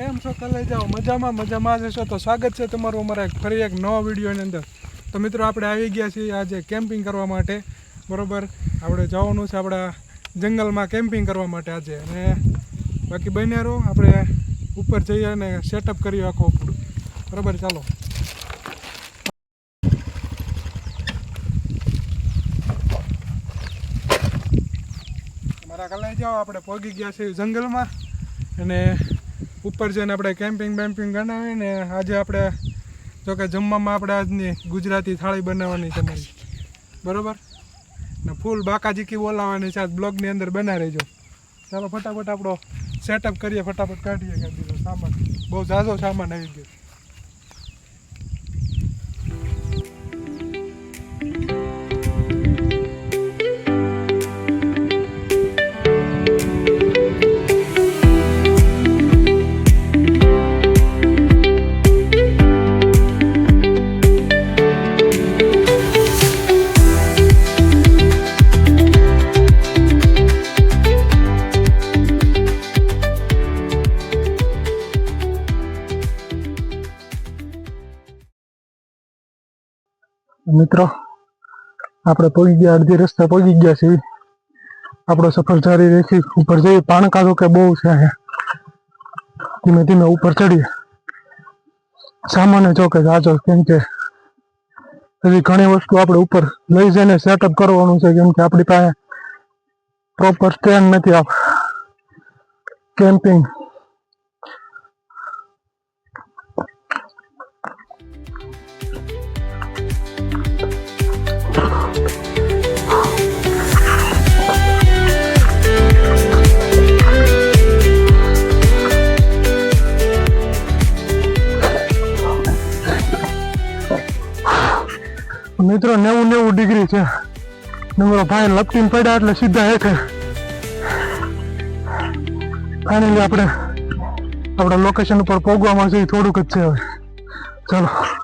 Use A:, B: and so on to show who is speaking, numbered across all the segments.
A: કેમ છો, કલે જાઓ. મજામાં મજામાં જ હશો તો સ્વાગત છે તમારું અમારા એક ફરી એક નવા વિડીયોની અંદર. તો મિત્રો, આપણે આવી ગયા છીએ આજે કેમ્પિંગ કરવા માટે. બરાબર? આપણે જવાનું છે આપણા જંગલમાં કેમ્પિંગ કરવા માટે આજે. અને બાકી બન્યા રહો. આપણે ઉપર જઈએ અને સેટઅપ કરીએ આખો બરાબર? ચાલો. મારા કલાઈ જાઓ. આપણે પહોંચી ગયા છીએ જંગલમાં. અને ઉપર જઈને આપણે કેમ્પિંગ બેમ્પિંગ બનાવીને આજે આપણે જો કે જમવામાં આપણે આજની ગુજરાતી થાળી બનાવવાની છે બરોબર? ને ફૂલ બાકાજીકી બોલાવવાની છે આજ બ્લોગની અંદર બના રહેજો. ચાલો ફટાફટ આપણો સેટઅપ કરીએ, ફટાફટ કાઢીએ કાઢી સામાન. બહુ ઝાઝો સામાન આવી ગયો. મિત્રો, આપણે પહોંચી ગયા, અડધી રસ્તે પહોંચી ગયા છીએ. આપણો સફર જારી રાખી ઉપર જઈએ. પાણકા તો કે બહુ છે અહીંયા. ધીમે ધીમે ઉપર ચડીએ. સામાન્ય ચોકે જાજો કેમ કે હજી ઘણી વસ્તુ આપણે ઉપર લઈ જઈને સેટઅપ કરવાનું છે, કેમ કે આપણી પાસે પ્રોપર સ્ટેન્ડ નથી આપ કેમ્પિંગ મિત્રો, નેવું નેવું ડિગ્રી છે. નંબરો ભાઈ લપટીને પડ્યા એટલે સીધા હેઠે. ફાઇનલી આપણે આપણા લોકેશન ઉપર પહોંચવામાં છે થોડુંક જ છે હવે. ચાલો.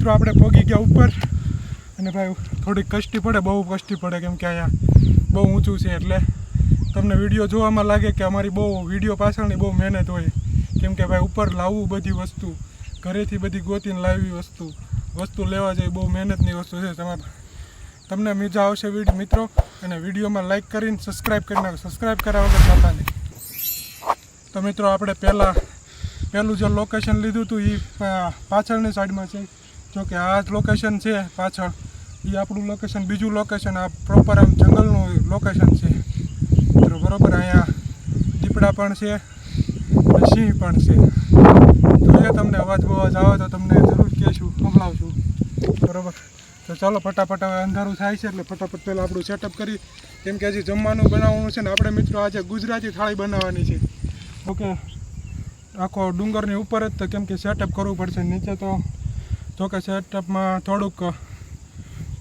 A: મિત્રો, આપણે પહોંચી ગયા ઉપર. અને ભાઈ, થોડીક કષ્ટી પડે, બહુ કષ્ટી પડે, કેમ કે અહીંયા બહુ ઊંચું છે એટલે તમને વીડિયો જોવામાં લાગે કે અમારી બહુ વીડિયો પાછળની બહુ મહેનત હોય. કેમ કે ભાઈ, ઉપર લાવવું બધી વસ્તુ, ઘરેથી બધી ગોતીને લાવવી વસ્તુ વસ્તુ લેવા જઈ બહુ મહેનતની વસ્તુ છે તમારે. તમને મજા આવશે મિત્રો, અને વિડીયોમાં લાઈક કરીને સબસ્ક્રાઈબ કરી નાખો. સબસ્ક્રાઈબ કર્યા વગર તો મિત્રો, આપણે પહેલાં, પહેલું જે લોકેશન લીધું હતું એ પાછળની સાઈડમાં છે. જો કે આ જ લોકેશન છે પાછળ. એ આપણું લોકેશન બીજું લોકેશન આ પ્રોપર આમ જંગલનું લોકેશન છે. બરોબર, અહીંયા દીપડા પણ છે સિંહ પણ છે. જોઈએ તમને અવાજ બવાજ આવે તો તમને જરૂર કહેશું, સંભળાવશું. બરોબર? તો ચાલો, ફટાફટ હવે અંધારું થાય છે એટલે ફટાફટ પહેલાં આપણું સેટઅપ કરી. કેમ કે હજી જમવાનું બનાવવાનું છે ને આપણે મિત્રો આજે ગુજરાતી થાળી બનાવવાની છે. ઓકે? આખો ડુંગરની ઉપર જ તો કેમ કે સેટઅપ કરવું પડશે. નીચે તો જોકે સેટઅપમાં થોડુંક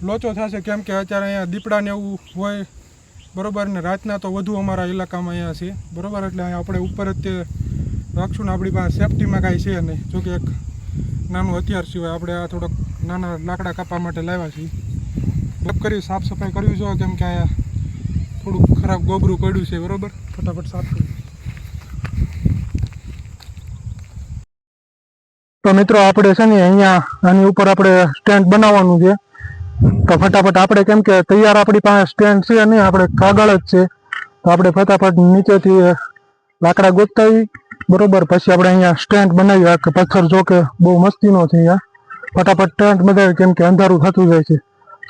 A: લોચો થશે. કેમ કે અત્યારે અહીંયા દીપડાને એવું હોય બરાબર ને રાતના તો વધુ અમારા ઇલાકામાં અહીંયા છે. બરાબર? એટલે અહીંયા આપણે ઉપર જ તે રાખશું ને આપણી પાસે સેફટીમાં કાંઈ છે નહીં. જોકે એક નાનું હથિયાર સિવાય આપણે આ થોડોક નાના લાકડા કાપવા માટે લાવ્યા છીએ. બપ કરી, સાફ સફાઈ કરવી જોઈએ. કેમ કે અહીંયા થોડુંક ખરાબ ગોબરું પડ્યું છે. બરોબર? ફટાફટ સાફ કરી. તો મિત્રો આપણે છે ને અહીંયા આની ઉપર આપણે સ્ટેન્ડ બનાવવાનું છે. તો ફટાફટ આપણે કેમ કે તૈયાર આપણી પાસે સ્ટેન્ડ છે નહીં આપણે કાગળ જ છે. તો આપણે ફટાફટ નીચેથી લાકડા ગોતાવી બરોબર, પછી આપણે અહીંયા સ્ટેન્ડ બનાવી કે પથ્થર જો બહુ મસ્તીનો છે અહીંયા. ફટાફટ ટેન્ટ બનાવી કેમ કે અંધારું થતું જાય છે.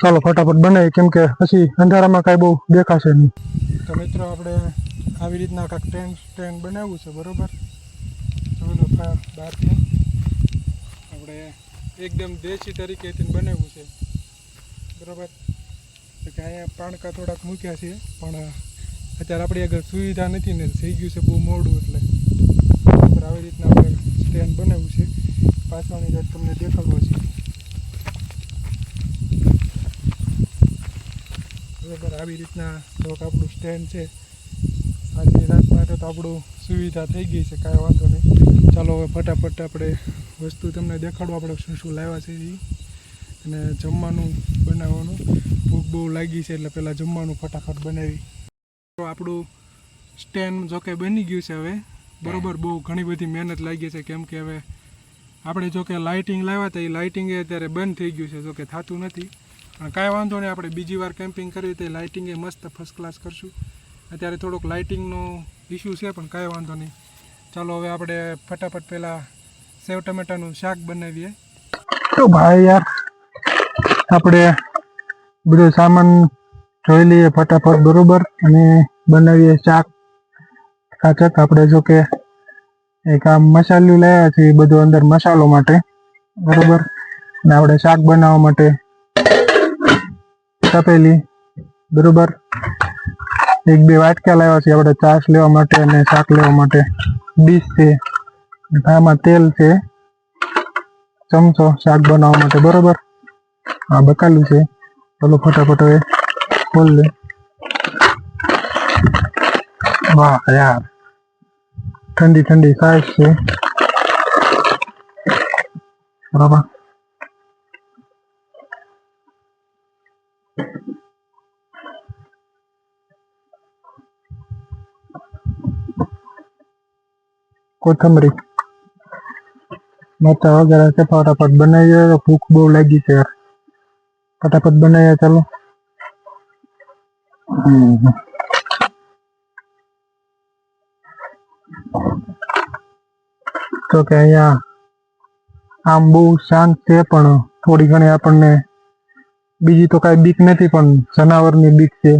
A: ચાલો ફટાફટ બનાવી કેમ કે પછી અંધારામાં કાંઈ બહુ દેખાશે નહીં. તો મિત્રો આપણે આવી રીતના કાંઈક સ્ટેન્ડ સ્ટેન્ડ બનાવ્યું છે, બરોબર? બહારથી આપણે એકદમ દેશી તરીકેથી બનાવ્યું છે. બરાબર? અહીંયા પાણકા થોડાક મૂક્યા છે, પણ અત્યારે આપણી આગળ સુવિધા નથી ને થઈ ગયું છે બહુ મોડું એટલે. બરાબર, આવી રીતના આપણે સ્ટેન્ડ બનાવ્યું છે. પાછળની જાત તમને દેખાડવો છે. બરાબર, આવી રીતના થોડુંક આપણું સ્ટેન્ડ છે.
B: આજની રાત માટે તો આપણું સુવિધા થઈ ગઈ છે, કાંઈ વાંધો નહીં. ચાલો હવે ફટાફટ આપણે વસ્તુ તમને દેખાડો આપણે શું શું લાવ્યા છે એ અને જમવાનું બનાવવાનું. ભૂખ બહુ લાગી છે એટલે પહેલાં જમવાનું ફટાફટ બનાવી. તો આપણું સ્ટેન્ડ જોકે બની ગયું છે હવે. બરોબર, બહુ ઘણી બધી મહેનત લાગી છે કેમ કે હવે આપણે જો કે લાઇટિંગ લાવ્યા હતા એ લાઇટિંગ અત્યારે બંધ થઈ ગયું છે, જોકે થતું નથી. પણ કાંઈ વાંધો નહીં, આપણે બીજી વાર કેમ્પિંગ કરીએ તો લાઇટિંગે મસ્ત ફર્સ્ટ ક્લાસ કરશું. અત્યારે થોડોક લાઇટિંગનો ઇસ્યુ છે, પણ કાંઈ વાંધો નહીં. ચાલો, હવે આપણે ફટાફટ પહેલાં સેવ ટમેટાનું શાક બનાવીએ. તો ભાઈ યાર, આપણે બધો સામાન જોઈ લઈએ ફટાફટ, બરોબર? અને બનાવીએ શાક. કાચક આપણે જો કે એક આ મસાલું લાવ્યા છે બધો અંદર મસાલો માટે, બરોબર? અને આપણે શાક બનાવવા માટે તપેલી, બરોબર? એક બે વાટકા લાવ્યા છે આપણે છાશ લેવા માટે અને શાક લેવા માટે. ડીશ છે. આમાં તેલ છે, ચમચો શાક બનાવવા માટે, બરોબર? આ બકાલું છે. ચલો ફટાફટ હવે ખોલ લે વાહ, યાર. ઠંડી ઠંડી સાઈઝ છે. બરાબર? કોથમરી. મરચા વગેરે છે ફટાફટ બનાવીએ ભૂખ બહુ લાગી છે યાર ફટાફટ બનાવીએ ચાલો હમ. તો કે અહીંયા આમ બહુ શાંત છે પણ થોડી ઘણી આપણને બીજી તો કાંઈ બીક નથી પણ જનાવરની બીક છે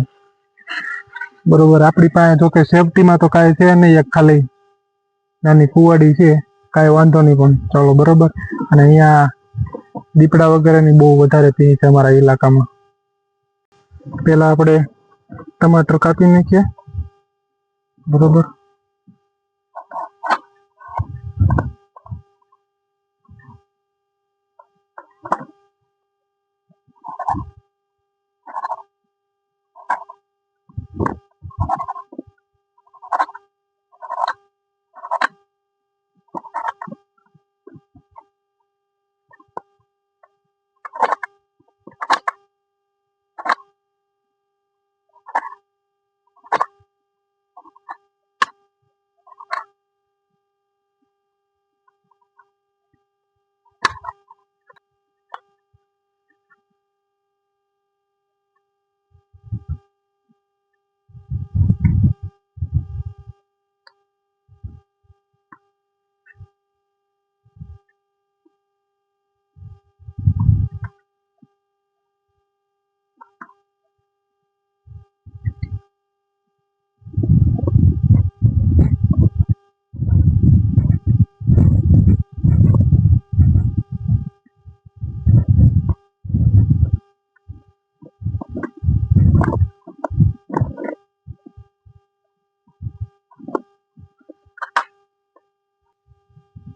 B: બરોબર આપણી પાસે જો કે સેફટીમાં તો કાંઈ છે નહીં એક ખાલી નાની કુવાડી છે કાંઈ વાંધો નહીં, પણ ચાલો બરોબર. અને અહીંયા દીપડા વગેરેની બહુ વધારે પી છે અમારા ઇલાકામાં પેલા આપણે ટમાટર કાપી નાખીએ. બરોબર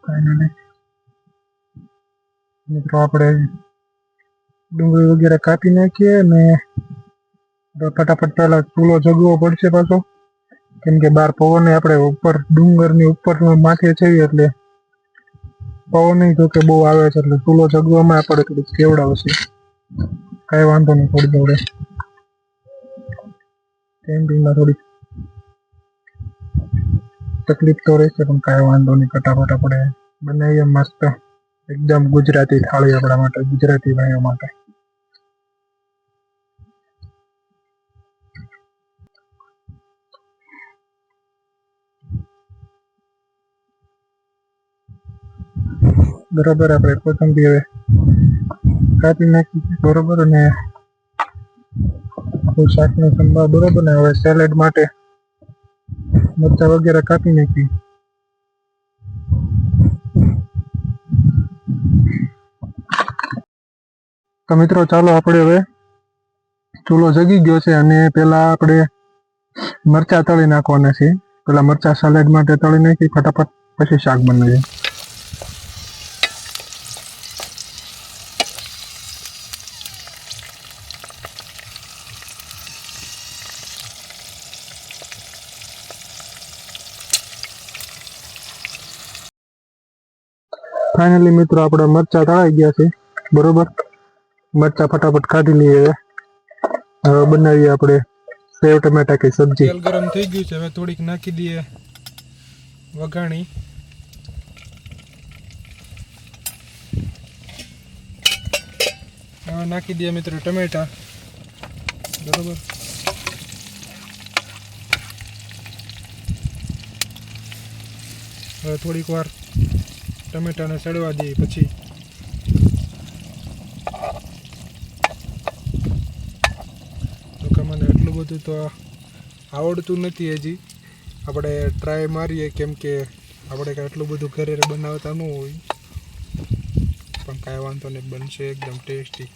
B: કાંઈ નહીં મિત્રો આપણે ડુંગળી વગેરે કાપી નાખીએ ને ફટાફટ પેલા ચૂલો જગવો પડશે પાછો. કેમ કે બાર પવન આપણે ઉપર, ડુંગરની ઉપર માથે છે એટલે પવન જો કે બહુ આવે છે એટલે ચૂલો જગવામાં આપણે થોડુંક કેવડાવશે કાંઈ વાંધો નહીં, થોડી જોડે કેમ્પિંગમાં થોડીક તકલીફ તો રહેશે પણ કાંઈ વાંધો નહીં, ફટાફટ આપણે બનાવીએ મસ્ત. એકદમ ગુજરાતી થાળી આપણા માટે, ગુજરાતી ભાઈઓ માટે. બરોબર આપણે કોથંબી હવે કાપી નાખી, બરોબર અને શાકનો સંભાર બરોબર ને હવે સેલેડ માટે મરચા વગેરે કાપી નાખી. તો મિત્રો, ચાલો આપણે હવે ચૂલો જગી ગયો છે અને પેલા આપણે મરચાં તળી નાખવાના છે પહેલાં મરચાં સલાડ માટે તળી નાખી, ફટાફટ પછી શાક બનાવીએ. ફાઇનલી મિત્રો, આપણા મરચાં તળાઈ ગયા છે બરોબર? મરચા ફટાફટ કાઢી લઈએ. હવે. બનાવીએ આપણે સેવ, ટમેટા કે સબ્જી. તેલ ગરમ થઈ ગયું છે, હવે થોડીક નાખી દઈએ વઘાણી. હવે નાખી દઈએ મિત્રો ટમેટા. બરોબર? હવે થોડીક વાર ટમેટાને સડવા દઈએ પછી તો કે મને એટલું બધું તો આવડતું નથી હજી. આપણે ટ્રાય મારીએ કેમ કે આપણે કાંઈ એટલું બધું ઘરે બનાવતા ન હોય. પણ કાંઈ વાંધો નહીં, બનશે એકદમ ટેસ્ટી.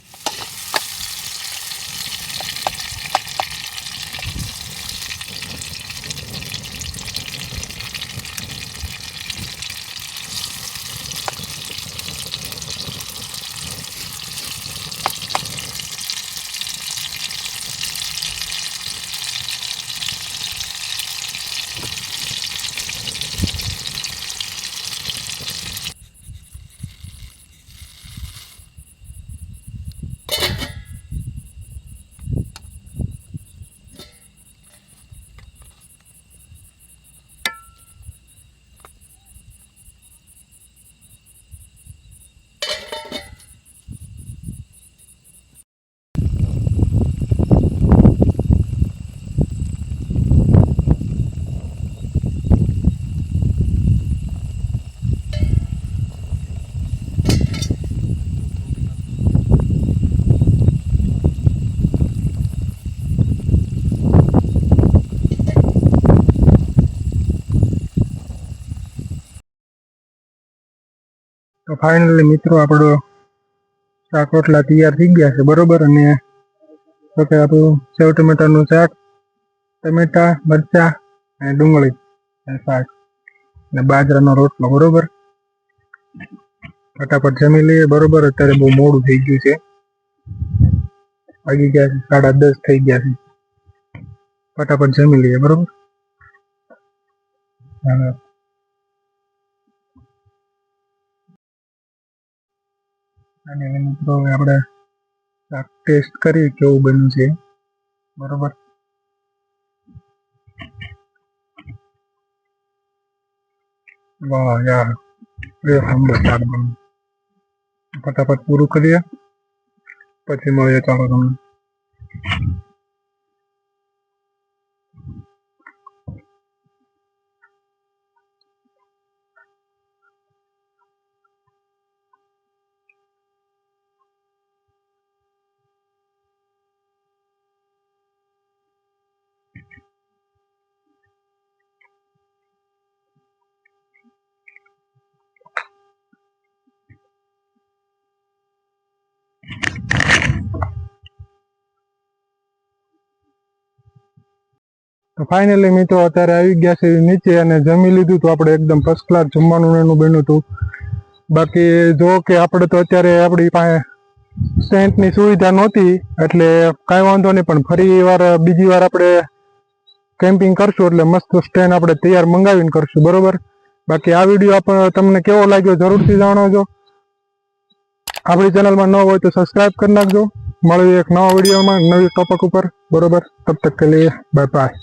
B: ફાઇનલી મિત્રો, આપણો શાક રોટલા તૈયાર થઈ ગયા છે, બરોબર? અને તો કે આપણું સેવ ટમેટાનું શાક, ટમેટા, મરચા અને ડુંગળી અને શાક અને બાજરાનો રોટલો, બરોબર? ફટાફટ જમી લઈએ, બરોબર? અત્યારે બહુ મોડું થઈ ગયું છે. વાગી ગયા છે, સાડા દસ થઈ ગયા છે. ફટાફટ જમી લઈએ, બરોબર? હા. અને મિત્રો હવે આપણે ટેસ્ટ કરીએ કેવું બન્યું છે. બરોબર? વાહ યાર બન્યું. ફટાફટ પૂરું કરીએ. પછી મળીએ ચાલો તમને. તો ફાઇનલી મિત્રો, અત્યારે આવી ગયા છે નીચે અને જમી લીધું તો આપણે એકદમ ફર્સ્ટ ક્લાસ જમવાનું એનું બન્યું હતું. બાકી જો કે આપણે તો અત્યારે આપણી પાસે ટેન્ટની સુવિધા નહોતી, એટલે કાંઈ વાંધો નહીં, પણ ફરી વાર, બીજી વાર આપણે કેમ્પિંગ કરશું, એટલે મસ્ત સ્ટેન્ડ આપણે તૈયાર મંગાવીને કરશું, બરોબર? બાકી આ વીડિયો આપણે તમને કેવો લાગ્યો જરૂરથી જાણો આપણી ચેનલમાં ન હોય તો સબસ્ક્રાઇબ કરી નાખજો. મળીએ એક નવા વિડીયોમાં નવી ટોપિક ઉપર, બરોબર? તબ તક કે લીએ. Bye bye